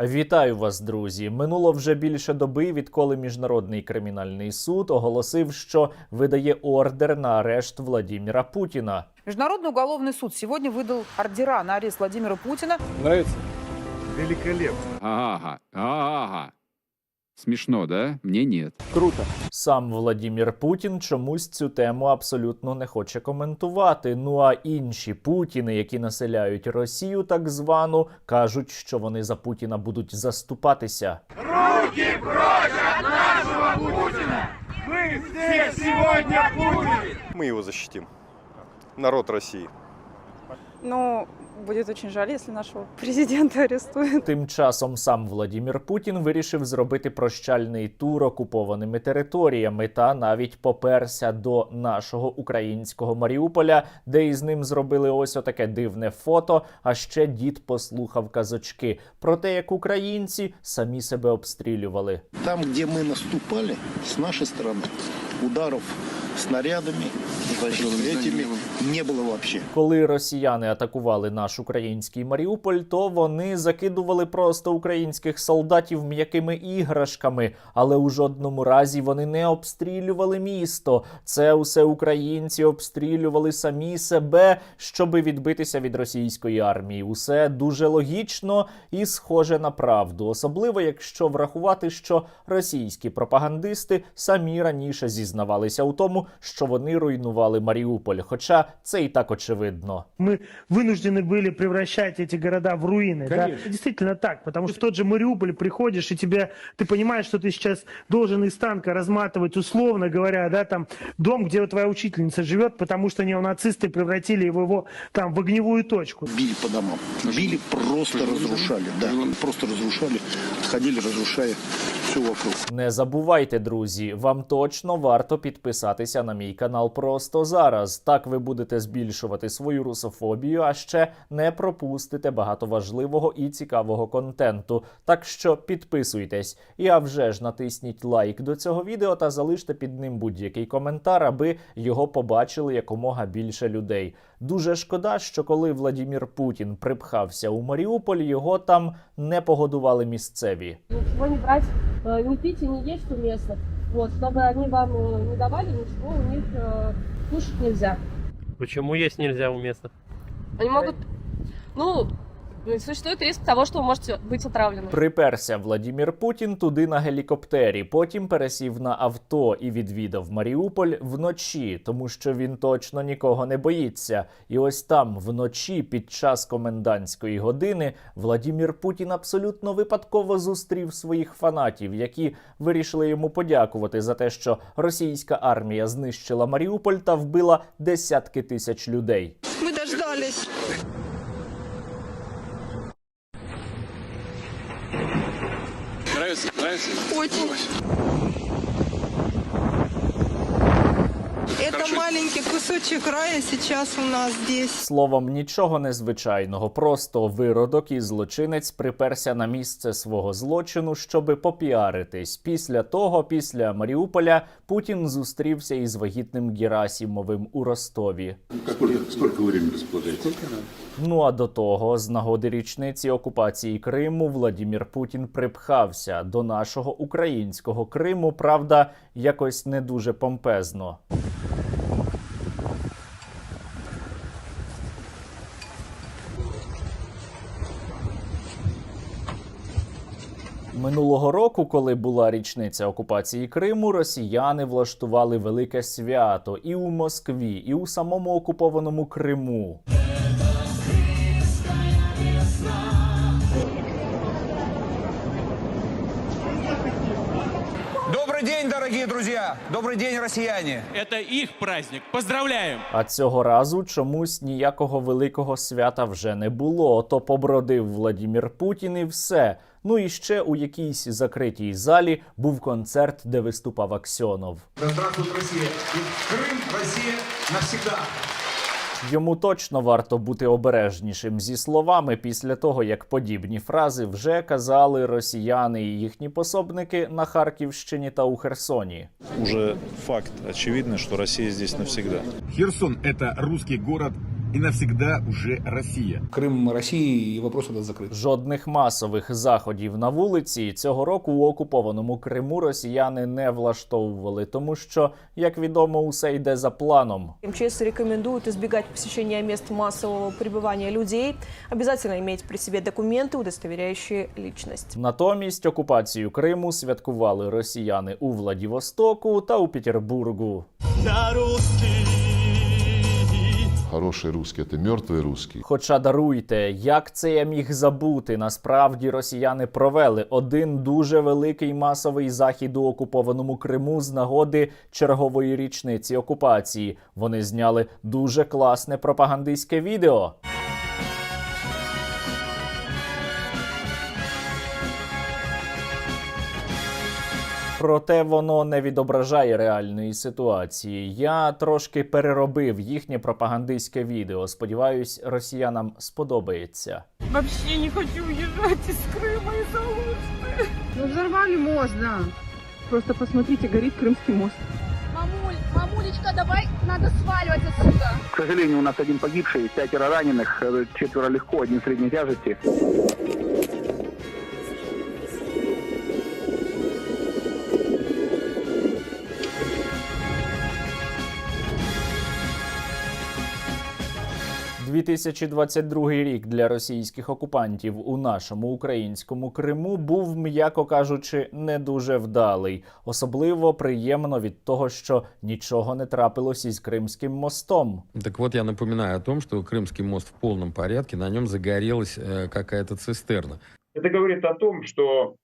Вітаю вас, друзі. Минуло вже більше доби, відколи міжнародний кримінальний суд оголосив, що видає ордер на арешт Владіміра Путіна. Международный уголовный суд сегодня выдал ордера на арест Владимира Путина. Нравится? Великолепно. Ага, ага. Смешно, да? Мне нет. Круто. Сам Владімір Путін чомусь цю тему абсолютно не хоче коментувати. Ну а інші Путіни, які населяють Росію, так звану, кажуть, що вони за Путіна будуть заступатися. Мы его защитим. Народ России. Ну, будет очень жаль, если нашего президента арестуют. Тим часом сам Владімір Путін вирішив зробити прощальний тур окупованими територіями та навіть поперся до нашого українського Маріуполя, де із ним зробили ось отаке дивне фото. А ще дід послухав казочки про те, як українці самі себе обстрілювали. Там, где мы наступали, с нашей стороны, ударов снарядами, значит, этими не было вообще. Коли росіяни атакували наш український Маріуполь, то вони закидували просто українських солдатів м'якими іграшками, але у жодному разі вони не обстрілювали місто. Це усе українці обстрілювали самі себе, щоби відбитися від російської армії. Усе дуже логічно і схоже на правду, особливо якщо врахувати, що російські пропагандисти самі раніше зізнавалися у тому, що вони руйнували Маріуполь. Хоча це і так очевидно. мы вынуждены были превращать эти города в руины. Да? Конечно. Действительно так, потому что в тот же Мариуполь приходишь, и тебе, ты понимаешь, что ты сейчас должен из танка разматывать, условно говоря, да, там, дом, где вот твоя учительница живет, потому что неонацисты превратили его, его там в огневую точку. Били по домам. Били, просто разрушали. Да, просто разрушали. Ходили, разрушая все вокруг. Не забувайте, друзі, вам точно варто підписатися на мій канал просто зараз. Так ви будете збільшувати свою русофобію, а ще не пропустите багато важливого і цікавого контенту. Так що підписуйтесь. І а вже ж натисніть лайк до цього відео та залиште під ним будь-який коментар, аби його побачили якомога більше людей. Дуже шкода, що коли Владімір Путін припхався у Маріуполь, його там не погодували місцеві. ничего не брать, э, не пить и не есть у местных. Вот, чтобы они вам э, не давали ничего, у них э, кушать нельзя. Почему есть нельзя у местных? Они могут, ну, существует риск того, что вы можете быть отравлены. Приперся Владімір Путін туди на гелікоптері. Потім пересів на авто і відвідав Маріуполь вночі, тому що він точно нікого не боїться. І ось там вночі, під час комендантської години, Владімір Путін абсолютно випадково зустрів своїх фанатів, які вирішили йому подякувати за те, що російська армія знищила Маріуполь та вбила десятки тисяч людей. Мы дождались. Очень. Это маленький кусочек рая сейчас у нас здесь. Словом, нічого незвичайного, просто виродок і злочинець приперся на місце свого злочину, щоби попіаритись. Після того, після Маріуполя, Путін зустрівся із вагітним Герасімовим у Ростові. Сколько, сколько времени располагаете? Ну а до того, з нагоди річниці окупації Криму, Владімір Путін припхався до нашого українського Криму, правда, якось не дуже помпезно. Минулого року, коли була річниця окупації Криму, росіяни влаштували велике свято і у Москві, і у самому окупованому Криму. Добрый день, дорогие друзья! Добрый день, россияне! Это их праздник. Поздравляем! А цього разу чомусь ніякого великого свята вже не було. То побродив Владімір Путін і все. Ну і ще у якійсь закритій залі був концерт, де виступав Аксьонов. Да здравствует Россия! И Крым, Россия навсегда! Йому точно варто бути обережнішим зі словами після того, як подібні фрази вже казали росіяни і їхні пособники на Харківщині та у Херсоні. Уже факт очевидний, що Росія здесь навсегда. Херсон – це русський город и навсегда уже Россия. Крым России и вопрос этот закрыт. Жодних масових заходів на вулиці цього року у окупованому Криму росіяни не влаштовували, тому що, як відомо, усе йде за планом. МЧС рекомендует избегать посещения мест массового пребывания людей. Обязательно иметь при себе документы, удостоверяющие личность. Натомість окупацію Криму святкували росіяни у Владивостоку та у Петербургу. Хороший русский – это мертвый русский. Хоча даруйте, як це я міг забути? Насправді росіяни провели один дуже великий масовий захід у окупованому Криму з нагоди чергової річниці окупації. Вони зняли дуже класне пропагандистське відео. Проте воно не відображає реальної ситуації. Я трошки переробив їхнє пропагандистське відео. Сподіваюсь, росіянам сподобається. Вообще не хочу уезжать из Крыма из-за Алушты. Ну, взорвали мост, да. Просто посмотрите, горит Крымский мост. Мамуль, мамулечка, давай, надо сваливать отсюда. К сожалению, у нас один погибший, пятеро раненых, э, четверо легко, один средней тяжести. – 2022 рік для російських окупантів у нашому українському Криму був, м'яко кажучи, не дуже вдалий. Особливо приємно від того, що нічого не трапилось із Кримським мостом. Так вот, я напоминаю о том, что Крымский мост в полном порядке, на нем загорелась э, какая-то цистерна. Это говорит о том, что э, м,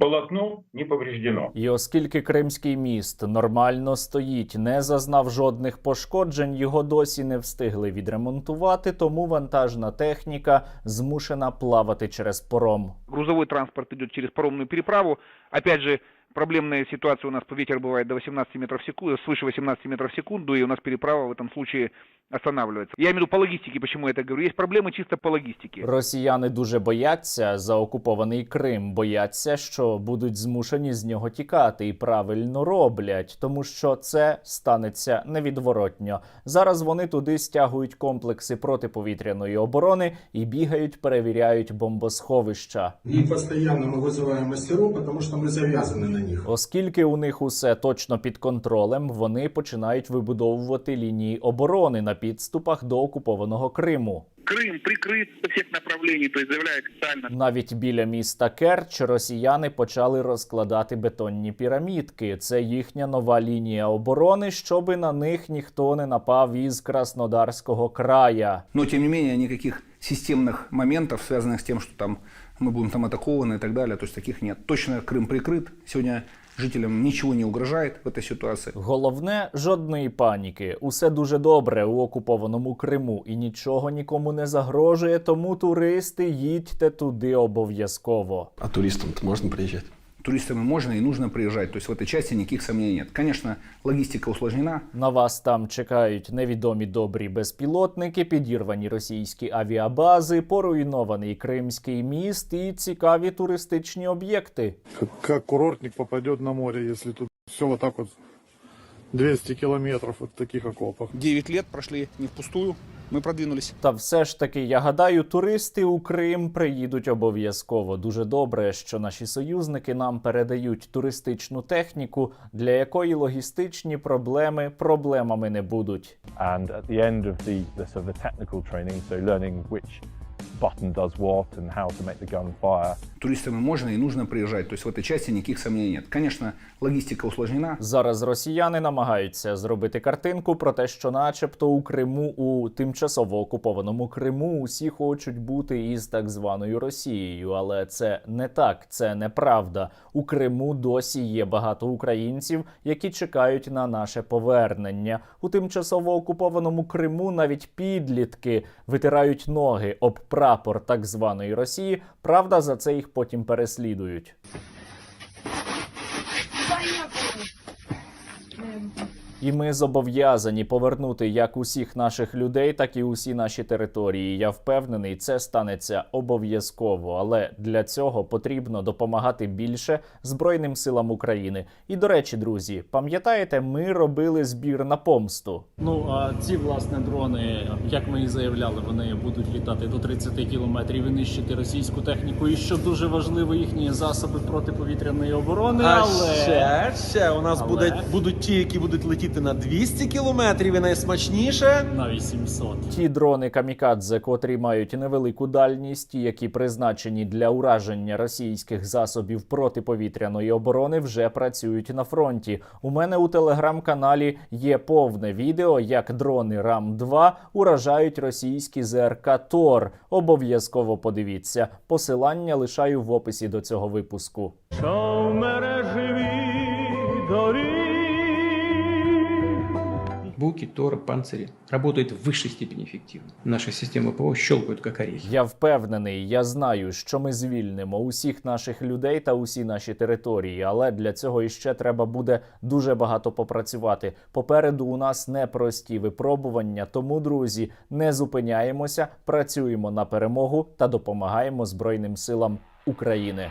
полотно не повреждено. І оскільки Кримський міст нормально стоїть, не зазнав жодних пошкоджень, його досі не встигли відремонтувати, тому вантажна техніка змушена плавати через пором. Грузовой транспорт идет через паромную переправу. Опять же, проблемная ситуация у нас по ветер бывает до 18 метров в секунду, свыше 18 метров в секунду, и у нас переправа в этом случае останавливается. Я имею в виду по логистике, почему я это говорю. Есть проблемы чисто по логистике. Росіяни дуже бояться за окупований Крим, бояться, що будуть змушені з нього тікати, і правильно роблять, тому що це станеться невідворотньо. Зараз вони туди стягують комплекси протиповітряної оборони і бігають, перевіряють бомбосховища. И постоянно мы вызываем мастеров, потому что мы завязаны на них. Оскільки у них усе точно під контролем, вони починають вибудовувати лінії оборони на підступах до окупованого Криму. Крым прикрыт со всех направлений, то есть заявляю официально. Навіть біля міста Керч росіяни почали розкладати бетонні пірамідки. Це їхня нова лінія оборони, щоби на них ніхто не напав із Краснодарського края. Но, тем не менее, никаких системных моментов, связанных с тем, что там мы будем там атакованы и так далее, то есть таких нет. Точно Крым прикрыт. Сегодня жителям нічого не угрожає в цій ситуації. Головне жодної паніки. Усе дуже добре у окупованому Криму і нічого нікому не загрожує. Тому туристи їдьте туди обов'язково. А туристам-то можна приезжать? Туристам и можно и нужно приезжать. То есть в этой части никаких сомнений нет. Конечно, логистика усложнена, На вас там чекають невідомі добрі безпілотники, підірвані російські авіабази, поруйнований Кримський міст і цікаві туристичні об'єкти. Как, как курортник попаде на море, якщо тут все отак так вот 200 километров от таких окопов. 9 лет прошли не впустую. Мы продвинулись. Та все ж таки, я гадаю, туристи у Крим приїдуть обов'язково. Дуже добре, що наші союзники нам передають туристичну техніку, для якої логістичні проблеми проблемами не будуть. And at the end of the, the sort of the technical training, so learning which button does what and how to make the gun fire, Туристам и можно и нужно приезжать. То есть в этой части никаких сомнений нет. Конечно, логистика усложнена. Зараз росіяни намагаються зробити картинку про те, що, начебто, у Криму, у тимчасово окупованому Криму, усі хочуть бути із так званою Росією, але це не так, це неправда. У Криму досі є багато українців, які чекають на наше повернення. У тимчасово окупованому Криму навіть підлітки витирають ноги об прапор так званої Росії. Правда, за це їх потім переслідують. І ми зобов'язані повернути як усіх наших людей, так і усі наші території. Я впевнений, це станеться обов'язково. Але для цього потрібно допомагати більше Збройним силам України. І до речі, друзі, пам'ятаєте, ми робили збір на помсту. Ну а ці власне дрони, як ми і заявляли, вони будуть літати до 30 кілометрів і нищити російську техніку. І що дуже важливо, їхні засоби протиповітряної оборони. А але ще, ще у нас Але- будуть, будуть ті, які будуть летіти на 200 кілометрів і найсмачніше. на 800. Ті дрони камікадзе, котрі мають невелику дальність, які призначені для ураження російських засобів протиповітряної оборони, вже працюють на фронті. У мене у телеграм-каналі є повне відео, як дрони Рам 2 уражають російські ЗРК Тор. Обов'язково подивіться. Посилання лишаю в описі до цього випуску. Що в мережеві Буки, торы, панцири работают в высшей степени эффективно. Наши системы ПВО щелкают как орехи. Я впевнений, я знаю, що ми звільнимо усіх наших людей та усі наші території, але для цього іще треба буде дуже багато попрацювати. Попереду у нас непрості випробування. Тому, друзі, не зупиняємося, працюємо на перемогу та допомагаємо Збройним силам України.